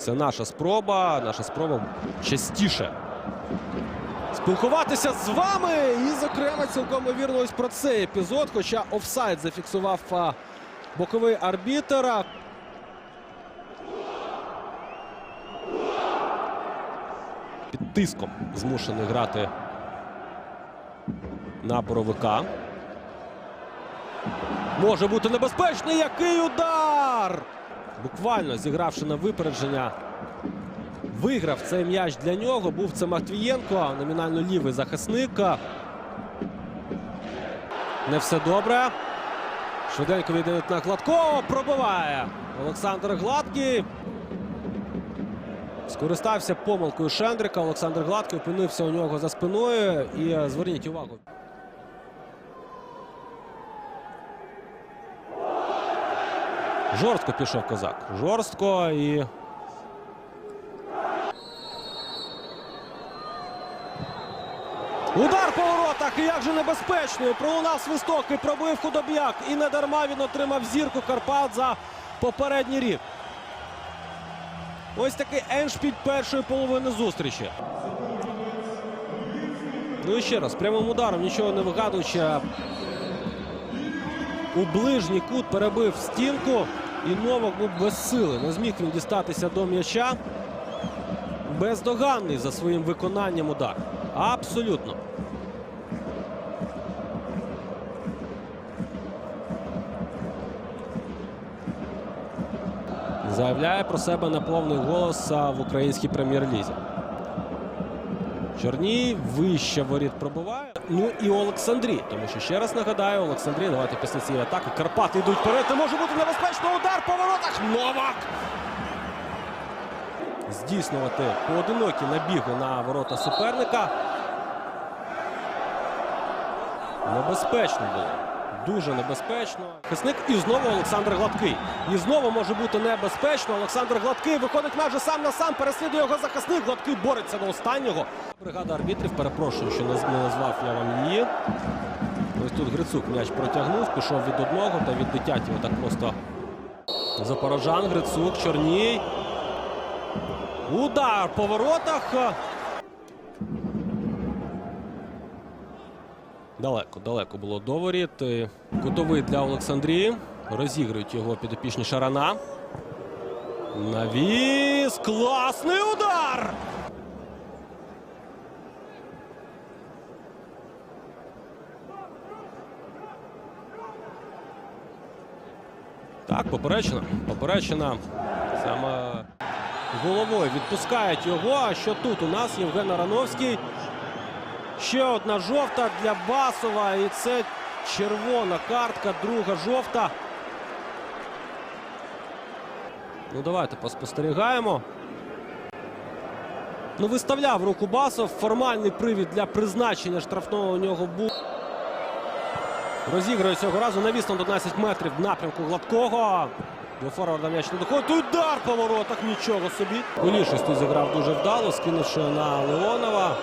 Це наша спроба, наша спроба частіше спілкуватися з вами. І, зокрема, цілком вірно ось про цей епізод. Хоча офсайд зафіксував боковий арбітер. Під тиском змушений грати на боровика. Може бути небезпечний. Який удар! Буквально зігравши на випередження. Виграв цей м'яч для нього. Був це Матвієнко, номінально лівий захисник. Не все добре. Швиденько віддають на Гладкого. Пробиває Олександр Гладкий. Скористався помилкою Шендрика. Олександр Гладкий опинився у нього за спиною. І зверніть увагу. Жорстко пішов козак. Жорстко і. Удар по воротах. І як же небезпечно. Пролунав свисток і пробив худоб'як. І не дарма він отримав зірку Карпат за попередній рік. Ось такий еншпіль першої половини зустрічі. Ну і ще раз, прямим ударом, нічого не вигадуючи. У ближній кут перебив стінку. І Новак був без сили. Не зміг він дістатися до м'яча. Бездоганний за своїм виконанням удар. Абсолютно. Заявляє про себе на повний голос в українській прем'єр-лізі. Чорній вище воріт пробиває. Ну і Олександрій. Тому що ще раз нагадаю, Олександрій, давайте після цієї атаки. Карпати йдуть вперед. Це може бути небезпечно. Удар по воротах. Новак. Здійснювати поодинокі набіги на ворота суперника. Небезпечно було. Дуже небезпечно. Хисник і знову Олександр Гладкий. І знову може бути небезпечно. Олександр Гладкий виходить майже сам на сам. Переслідує його захисник. Гладкий бореться до останнього. Бригада арбітрів. Перепрошую, що не назвав я вам її. Ось тут Грицук м'яч протягнув, пішов від одного та від дитятів. Так просто Запорожан, Грицук, Чорній. Удар по воротах. Далеко, далеко було до воріт. Кутовий для Олександрії. Розігрують його підопічні Шарана. Навіс. Класний удар! Так, поперечина. Поперечина саме головою відпускають його. А що тут у нас Євген Арановський? Ще одна жовта для Басова. І це червона картка, друга жовта. Ну, давайте поспостерігаємо. Ну, виставляв руку Басов. Формальний привід для призначення штрафного у нього був. Розігрує цього разу навіс на 11 метрів в напрямку Гладкого. До форварда м'яч не доходить. Удар по воротах. Нічого собі. Кулішись тут зіграв дуже вдало, скинувши на Леонова.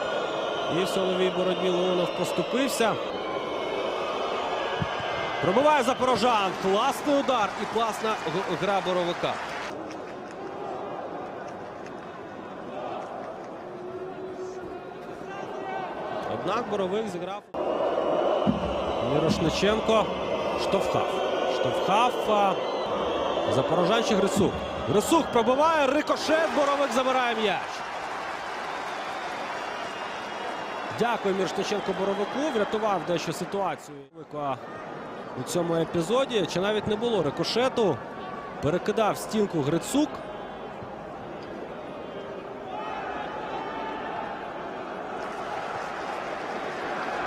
І в силовій боротьбі Леонов поступився. Пробиває Запорожан. Класний удар і класна гра боровика. Однак боровик зіграв. Мірошниченко штовхав. Штовхав. а, Запорожан чи Грисук. Грисук пробиває. Рикошет. Боровик забирає м'яч. Дякую Мірошниченко Боровику. Врятував дещо ситуацію у цьому епізоді. Чи навіть не було рикошету. Перекидав стінку Грицук.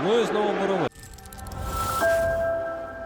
Ну і знову Боровик.